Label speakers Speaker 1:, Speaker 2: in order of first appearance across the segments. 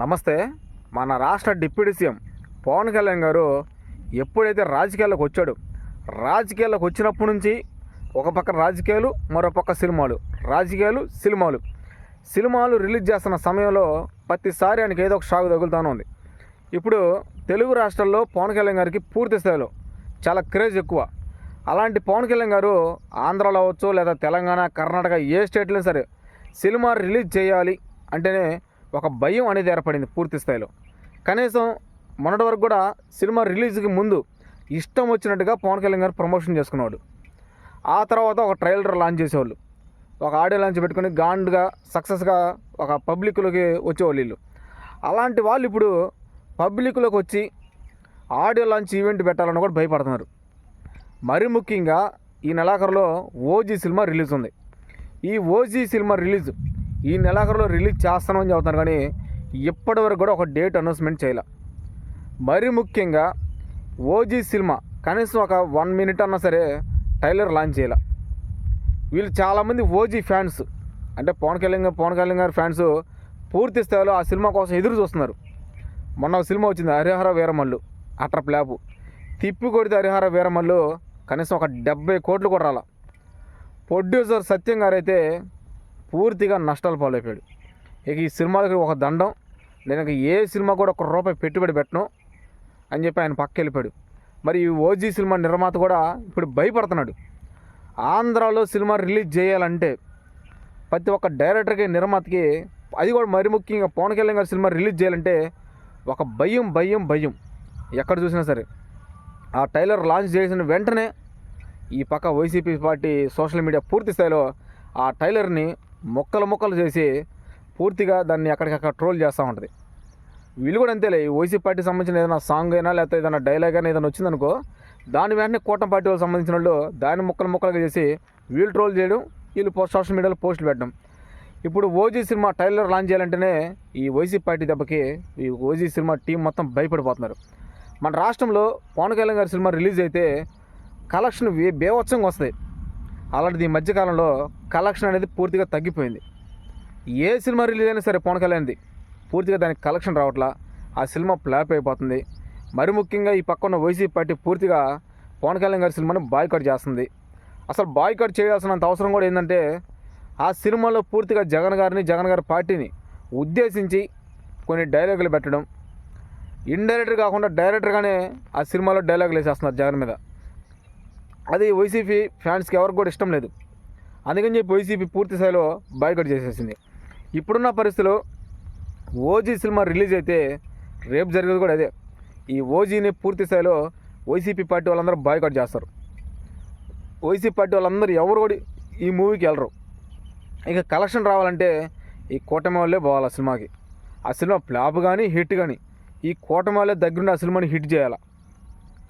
Speaker 1: నమస్తే మన రాష్ట్ర డిప్యూటీ సీఎం పవన్ కళ్యాణ్ గారు ఎప్పుడైతే రాజకీయాల్లోకి వచ్చాడు రాజకీయాల్లోకి వచ్చినప్పటి నుంచి ఒక పక్క రాజకీయాలు మరో పక్క సినిమాలు. రాజకీయాలు సినిమాలు. సినిమాలు రిలీజ్ చేస్తున్న సమయంలో ప్రతిసారి ఆయనకి ఏదో ఒక షాక్ తగులుతూనే ఉంది. ఇప్పుడు తెలుగు రాష్ట్రాల్లో పవన్ కళ్యాణ్ గారికి పూర్తి స్థాయిలో చాలా క్రేజ్ ఎక్కువ. అలాంటి పవన్ కళ్యాణ్ గారు ఆంధ్రాలో అవ్వచ్చు లేదా తెలంగాణ కర్ణాటక ఏ స్టేట్లో సరే సినిమా రిలీజ్ చేయాలి అంటేనే ఒక భయం అనేది ఏర్పడింది పూర్తి స్థాయిలో. కనీసం మొన్నటి వరకు కూడా సినిమా రిలీజ్కి ముందు ఇష్టం వచ్చినట్టుగా పవన్ కళ్యాణ్ గారు ప్రమోషన్ చేసుకున్నాడు ఆ తర్వాత ఒక ట్రైలర్ లాంచ్ చేసేవాళ్ళు. ఒక ఆడియో లాంచ్ పెట్టుకుని గాండ్గా సక్సెస్గా ఒక పబ్లిక్లోకి వచ్చేవాళ్ళు వీళ్ళు. అలాంటి వాళ్ళు ఇప్పుడు పబ్లిక్లోకి వచ్చి ఆడియో లాంచ్ ఈవెంట్ పెట్టాలని కూడా భయపడుతున్నారు. మరి ముఖ్యంగా ఈ నెలాఖరులో ఓజీ సినిమా రిలీజ్ ఉంది. ఈ ఓజీ సినిమా రిలీజ్ ఈ నెలాఖరులో రిలీజ్ చేస్తామని చెబుతున్నారు కానీ ఇప్పటివరకు కూడా ఒక డేట్ అనౌన్స్మెంట్ చేయాల. మరి ముఖ్యంగా ఓజీ సినిమా కనీసం ఒక వన్ మినిట్ అన్నా సరే టైలర్ లాంచ్ చేయాల. వీళ్ళు చాలామంది ఓజీ ఫ్యాన్స్ అంటే పవన్ కళ్యాణ్ గారు- పవన్ కళ్యాణ్ గారి ఫ్యాన్స్ పూర్తి స్థాయిలో ఆ సినిమా కోసం ఎదురు చూస్తున్నారు. మొన్న ఒక సినిమా వచ్చింది హరిహర వీరమల్లు అట్ర ప్లాపు తిప్పి కొడితే హరిహర వీరమల్లు కనీసం ఒక డెబ్బై కోట్లు కూడా రాల. ప్రొడ్యూసర్ సత్యం గారైతే పూర్తిగా నష్టాలు పాలైపోయాడు. ఇక ఈ సినిమాకి ఒక దండం నేను ఏ సినిమా కూడా ఒక రూపాయి పెట్టుబడి పెట్టను అని చెప్పి ఆయన పక్క వెళ్ళిపోయాడు. మరి ఈ ఓజీ సినిమా నిర్మాత కూడా ఇప్పుడు భయపడుతున్నాడు. ఆంధ్రాలో సినిమా రిలీజ్ చేయాలంటే ప్రతి ఒక్క డైరెక్టర్కి నిర్మాతకి అది కూడా మరి ముఖ్యంగా పవన్ కళ్యాణ్ గారి సినిమా రిలీజ్ చేయాలంటే ఒక భయం భయం భయం. ఎక్కడ చూసినా సరే. ఆ టైలర్ లాంచ్ చేసిన వెంటనే ఈ పక్క వైసీపీ పార్టీ సోషల్ మీడియా పూర్తి స్థాయిలో ఆ టైలర్ని మొక్కలు మొక్కలు చేసి పూర్తిగా దాన్ని ఎక్కడికక్కడ ట్రోల్ చేస్తూ ఉంటుంది. వీళ్ళు కూడా అంతేలే ఈ వైసీపీ పార్టీ సంబంధించిన ఏదైనా సాంగ్ అయినా లేకపోతే ఏదైనా డైలాగ్ అయినా ఏదైనా వచ్చిందనుకో దాని వెంటనే కూటమి పార్టీ వాళ్ళకి సంబంధించిన వాళ్ళు దాన్ని ముక్కలు ముక్కలుగా చేసి వీళ్ళు ట్రోల్ చేయడం వీళ్ళు సోషల్ మీడియాలో పోస్టులు పెట్టడం. ఇప్పుడు ఓజీ సినిమా టైలర్ లాంచ్ చేయాలంటేనే ఈ వైసీపీ పార్టీ దెబ్బకి ఈ ఓజీ సినిమా టీం మొత్తం భయపడిపోతున్నారు. మన రాష్ట్రంలో పవన్ కళ్యాణ్ గారి సినిమా రిలీజ్ అయితే కలెక్షన్ వే బేవత్సంగా వస్తాయి అలాంటిది ఈ మధ్యకాలంలో కలెక్షన్ అనేది పూర్తిగా తగ్గిపోయింది. ఏ సినిమా రిలీజ్ అయినా సరే పవన్ కళ్యాణ్ది పూర్తిగా దానికి కలెక్షన్ రావట్లా ఆ సినిమా ఫ్లాప్ అయిపోతుంది. మరి ముఖ్యంగా ఈ పక్కన వైసీపీ పార్టీ పూర్తిగా పవన్ కళ్యాణ్ గారి సినిమాని బాయ్కట్ చేస్తుంది. అసలు బాయ్కట్ చేయాల్సినంత అవసరం కూడా ఏంటంటే ఆ సినిమాలో పూర్తిగా జగన్ గారిని జగన్ గారి పార్టీని ఉద్దేశించి కొన్ని డైలాగులు పెట్టడం. ఇండైరెక్ట్ కాకుండా డైరెక్టర్గానే ఆ సినిమాలో డైలాగులు వేసేస్తున్నారు జగన్ మీద. అది వైసీపీ ఫ్యాన్స్కి ఎవరికి కూడా ఇష్టం లేదు. అందుకని చెప్పి వైసీపీ పూర్తి స్థాయిలో బాయ్కట్ చేసేసింది. ఇప్పుడున్న పరిస్థితిలో ఓజీ సినిమా రిలీజ్ అయితే రేపు జరిగేది కూడా అదే. ఈ ఓజీని పూర్తి స్థాయిలో వైసీపీ పార్టీ వాళ్ళందరూ బాయ్కట్ చేస్తారు. వైసీపీ పార్టీ వాళ్ళందరూ ఎవరు కూడా ఈ మూవీకి వెళ్ళరు. ఇక కలెక్షన్ రావాలంటే ఈ కూటమి వాళ్ళే పోవాలి ఆ సినిమాకి. ఆ సినిమా ఫ్లాప్ కానీ హిట్ కానీ ఈ కూటమి వాళ్ళే దగ్గరుండి ఆ సినిమాని హిట్ చేయాలి?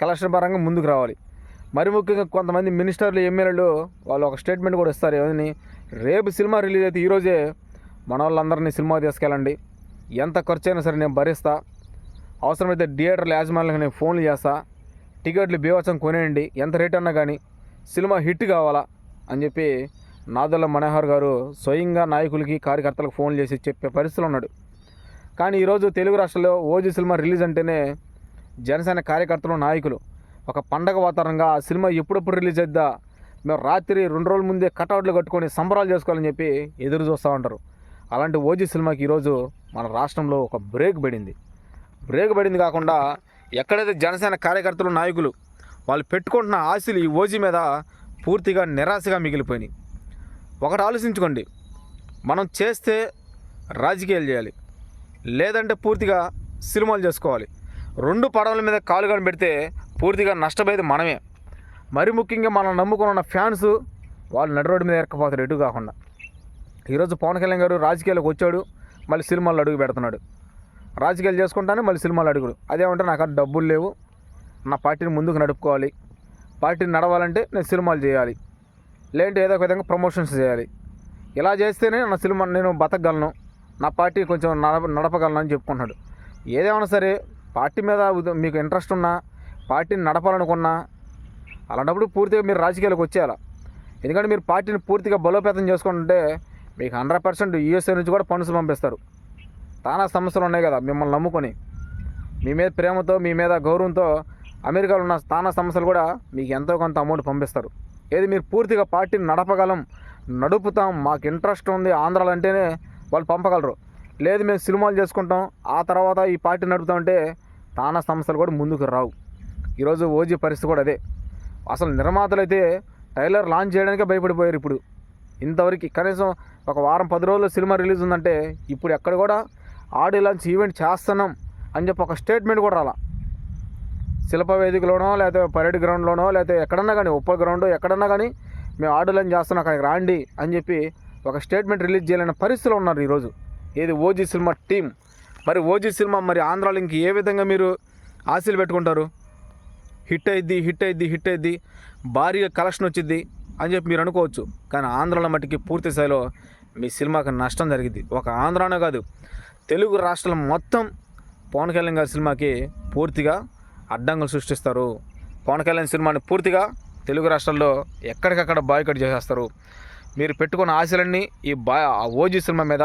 Speaker 1: కలెక్షన్ పరంగా ముందుకు రావాలి. మరి ముఖ్యంగా కొంతమంది మినిస్టర్లు ఎమ్మెల్యేలు వాళ్ళు ఒక స్టేట్మెంట్ కూడా ఇస్తారు. ఏమని? రేపు సినిమా రిలీజ్ అయితే ఈరోజే మన వాళ్ళందరినీ సినిమా తీసుకెళ్ళండి. ఎంత ఖర్చు అయినా సరే నేను భరిస్తా. అవసరమైతే థియేటర్ల యాజమాన్యాలకు నేను ఫోన్లు చేస్తా. టికెట్లు బీవత్సం కొనేయండి. ఎంత రేట్ అన్నా కానీ సినిమా హిట్ కావాలా అని చెప్పి నాదల్ల మనోహర్ గారు స్వయంగా నాయకులకి కార్యకర్తలకు ఫోన్ చేసి చెప్పే పరిస్థితిలో ఉన్నాడు. కానీ ఈరోజు తెలుగు రాష్ట్రంలో ఓజీ సినిమా రిలీజ్ అంటేనే జనసేన కార్యకర్తలు నాయకులు ఒక పండగ వాతావరణంగా ఆ సినిమా ఎప్పుడెప్పుడు రిలీజ్ అయిద్దా? మేము రాత్రి రెండు రోజుల ముందే కట్అవుట్లు కట్టుకొని సంబరాలు చేసుకోవాలని చెప్పి ఎదురు చూస్తూ ఉంటారు. అలాంటి ఓజీ సినిమాకి ఈరోజు మన రాష్ట్రంలో ఒక బ్రేక్ పడింది. బ్రేక్ పడింది కాకుండా ఎక్కడైతే జనసేన కార్యకర్తలు నాయకులు వాళ్ళు పెట్టుకుంటున్న ఆశలు ఈ ఓజీ మీద పూర్తిగా నిరాశగా మిగిలిపోయినాయి. ఒకటి ఆలోచించుకోండి. మనం చేస్తే రాజకీయాలు చేయాలి. లేదంటే పూర్తిగా సినిమాలు చేసుకోవాలి. రెండు పడవల మీద కాలు కానీ పెడితే పూర్తిగా నష్టపోయేది మనమే. మరి ముఖ్యంగా మనం నమ్ముకున్న ఉన్న ఫ్యాన్స్ వాళ్ళు నడు రోడ్డు మీద ఎక్కకపోతారు ఎటు కాకుండా. ఈరోజు పవన్ కళ్యాణ్ గారు రాజకీయాలకు వచ్చాడు మళ్ళీ సినిమాలు అడుగు పెడుతున్నాడు. రాజకీయాలు చేసుకుంటానే మళ్ళీ సినిమాలు అడుగుడు. అదేమంటే నాకు డబ్బులు లేవు నా పార్టీని ముందుకు నడుపుకోవాలి పార్టీని నడవాలంటే నేను సినిమాలు చేయాలి లేదంటే ఏదో ఒక విధంగా ప్రమోషన్స్ చేయాలి. ఇలా చేస్తేనే నా సినిమా నేను బతకగలను నా పార్టీ కొంచెం నడప నడపగలను అని చెప్పుకుంటున్నాడు. ఏదేమైనా సరే పార్టీ మీద మీకు ఇంట్రెస్ట్ ఉన్నా పార్టీని నడపాలనుకున్నా అలాంటప్పుడు పూర్తిగా మీరు రాజకీయాలకు వచ్చేయాలి? ఎందుకంటే మీరు పార్టీని పూర్తిగా బలోపేతం చేసుకుంటే మీకు హండ్రెడ్ పర్సెంట్ యూఎస్ఏ నుంచి కూడా ఫండ్స్ పంపిస్తారు. చాలా సమస్యలు ఉన్నాయి కదా మిమ్మల్ని నమ్ముకొని. మీ మీద ప్రేమతో మీ మీద గౌరవంతో అమెరికాలో ఉన్న స్థాన సమస్యలు కూడా మీకు ఎంతో కొంత అమౌంట్ పంపిస్తారు. ఏది మీరు పూర్తిగా పార్టీని నడపగలం నడుపుతాం మాకు ఇంట్రెస్ట్ ఉంది ఆంధ్రాలో అంటేనే వాళ్ళు పంపగలరు. లేదు మేము సినిమాలు చేసుకుంటాం ఆ తర్వాత ఈ పార్టీ నడుపుతామంటే తానా సంస్థలు కూడా ముందుకు రావు. ఈరోజు ఓజీ పరిస్థితి కూడా అదే. అసలు నిర్మాతలు అయితే టైలర్ లాంచ్ చేయడానికే భయపడిపోయారు ఇప్పుడు. ఇంతవరకు కనీసం ఒక వారం పది రోజుల్లో సినిమా రిలీజ్ ఉందంటే ఇప్పుడు ఎక్కడ కూడా ఆడియో లాంచ్ ఈవెంట్ చేస్తున్నాం అని చెప్పి ఒక స్టేట్మెంట్ కూడా రాలా. శిల్ప వేదికలోనో లేకపోతే పరేడ్ గ్రౌండ్లోనో లేకపోతే ఎక్కడన్నా కానీ ఉప్పల్ గ్రౌండ్ ఎక్కడన్నా కానీ మేము ఆడియో లాంచ్ చేస్తున్నాం అక్కడికి రాండి అని చెప్పి ఒక స్టేట్మెంట్ రిలీజ్ చేయలేని పరిస్థితిలో ఉన్నారు ఈరోజు. ఏది ఓజీ సినిమా టీం మరి ఓజీ సినిమా మరి ఆంధ్రాలో ఇంక ఏ విధంగా మీరు ఆశలు పెట్టుకుంటారు? హిట్ అయిద్ది హిట్ అయిద్ది హిట్ అయిద్ది భారీగా కలెక్షన్ వచ్చింది అని చెప్పి మీరు అనుకోవచ్చు. కానీ ఆంధ్రాలో మట్టికి పూర్తి స్థాయిలో మీ సినిమాకి నష్టం జరిగింది. ఒక ఆంధ్రానే కాదు తెలుగు రాష్ట్రం మొత్తం పవన్ కళ్యాణ్ గారి సినిమాకి పూర్తిగా అడ్డంకులు సృష్టిస్తారు. పవన్ కళ్యాణ్ సినిమాని పూర్తిగా తెలుగు రాష్ట్రాల్లో ఎక్కడికక్కడ బాయ్కట్ చేసేస్తారు. మీరు పెట్టుకున్న ఆశలన్నీ ఈ బా ఆ ఓజీ సినిమా మీద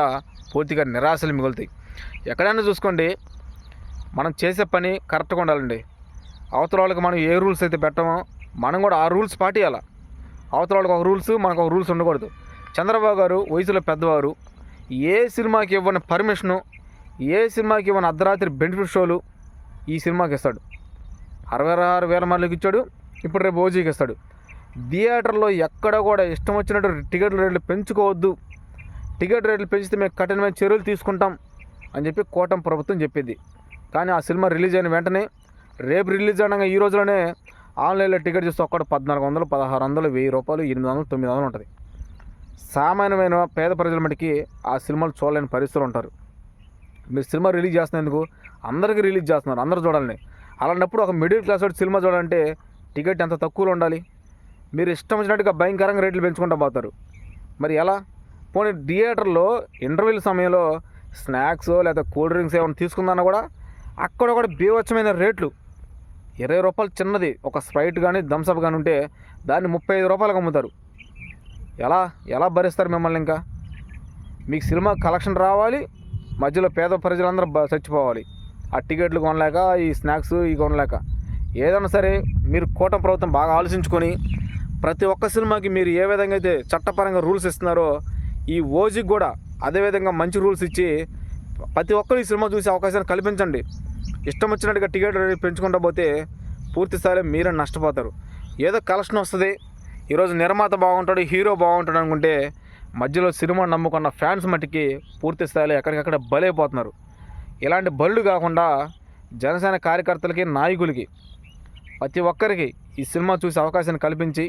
Speaker 1: పూర్తిగా నిరాశలు మిగులుతాయి. ఎక్కడైనా చూసుకోండి మనం చేసే పని కరెక్ట్గా ఉండాలండి. అవతల వాళ్ళకి మనం ఏ రూల్స్ అయితే పెట్టమో మనం కూడా ఆ రూల్స్ పాటియాల అవతల వాళ్ళకి ఒక రూల్స్ మనకు ఒక రూల్స్ ఉండకూడదు. చంద్రబాబు గారు వయసులో పెద్దవారు. ఏ సినిమాకి ఇవ్వని పర్మిషను ఏ సినిమాకి ఇవ్వని అర్ధరాత్రి బెనిఫిట్ షోలు ఈ సినిమాకి ఇస్తాడు. అరవై ఆరు వేల మందికి ఇచ్చాడు ఇప్పుడు రేపు ఓజీకి ఇస్తాడు. థియేటర్లో ఎక్కడ కూడా ఇష్టం వచ్చినట్టు టికెట్ రేట్లు పెంచుకోవద్దు. టికెట్ రేట్లు పెంచితే మేము కఠినమైన చర్యలు తీసుకుంటాం. అని చెప్పి కూటమి ప్రభుత్వం చెప్పింది. కానీ ఆ సినిమా రిలీజ్ అయిన వెంటనే రేపు రిలీజ్ అనగా ఈ రోజులోనే ఆన్లైన్లో టికెట్ చూస్తే ఒక్కడ పద్నాలుగు వందలు పదహారు వందలు వెయ్యి రూపాయలు ఎనిమిది వందలు తొమ్మిది వందలు ఉంటుంది. సామాన్యమైన పేద ప్రజల మటుకి ఆ సినిమాలు చూడలేని పరిస్థితులు ఉంటారు. మీరు సినిమా రిలీజ్ చేస్తున్నందుకు అందరికీ రిలీజ్ చేస్తున్నారు అందరూ చూడాలని. అలాంటప్పుడు ఒక మిడిల్ క్లాస్ వాడు సినిమా చూడాలంటే టికెట్ ఎంత తక్కువలో ఉండాలి? మీరు ఇష్టం వచ్చినట్టుగా భయంకరంగా రేట్లు పెంచుకుంటూ పోతారు. మరి ఎలా? పోనీ థియేటర్లో ఇంటర్వ్యూల సమయంలో స్నాక్స్ లేదా కూల్ డ్రింక్స్ ఏమైనా తీసుకుందన్నా కూడా అక్కడ కూడా బీవచ్చమైన రేట్లు. ఇరవై రూపాయలు చిన్నది ఒక స్ప్రైట్ కానీ థమ్స్అప్ కానీ ఉంటే దాన్ని ముప్పై ఐదు రూపాయలకు అమ్ముతారు. ఎలా ఎలా భరిస్తారు మిమ్మల్ని ఇంకా? మీకు సినిమా కలెక్షన్ రావాలి మధ్యలో పేద ప్రజలందరూ చచ్చిపోవాలి. ఆ టికెట్లు కొనలేక ఈ స్నాక్స్ ఇవి కొనలేక. ఏదైనా సరే మీరు కూటమి ప్రభుత్వం బాగా ఆలోచించుకొని ప్రతి ఒక్క సినిమాకి మీరు ఏ విధంగా అయితే చట్టపరంగా రూల్స్ ఇస్తున్నారో ఈ ఓజీకి కూడా అదేవిధంగా మంచి రూల్స్ ఇచ్చి ప్రతి ఒక్కరు ఈ సినిమా చూసే అవకాశాన్ని కల్పించండి. ఇష్టం వచ్చినట్టుగా టికెట్ పెంచుకుంటా పోతే పూర్తి స్థాయిలో మీరే నష్టపోతారు. ఏదో కలెక్షన్ వస్తుంది ఈరోజు నిర్మాత బాగుంటాడు హీరో బాగుంటాడు అనుకుంటే మధ్యలో సినిమా నమ్ముకున్న ఫ్యాన్స్ మట్టికి పూర్తి స్థాయిలో ఎక్కడికక్కడ బలైపోతున్నారు. ఇలాంటి బళ్ళు కాకుండా జనసేన కార్యకర్తలకి నాయకులకి ప్రతి ఒక్కరికి ఈ సినిమా చూసే అవకాశాన్ని కల్పించి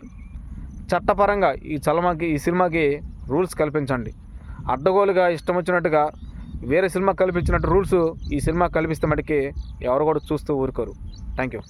Speaker 1: చట్టపరంగా ఈ చలమాకి ఈ సినిమాకి రూల్స్ కల్పించండి. అడ్డగోలుగా ఇష్టం వచ్చినట్టుగా వేరే సినిమా కల్పించినట్టు రూల్స్ ఈ సినిమా కల్పిస్తే మటుకి ఎవరు కూడా చూస్తూ ఊరుకోరు. Thank you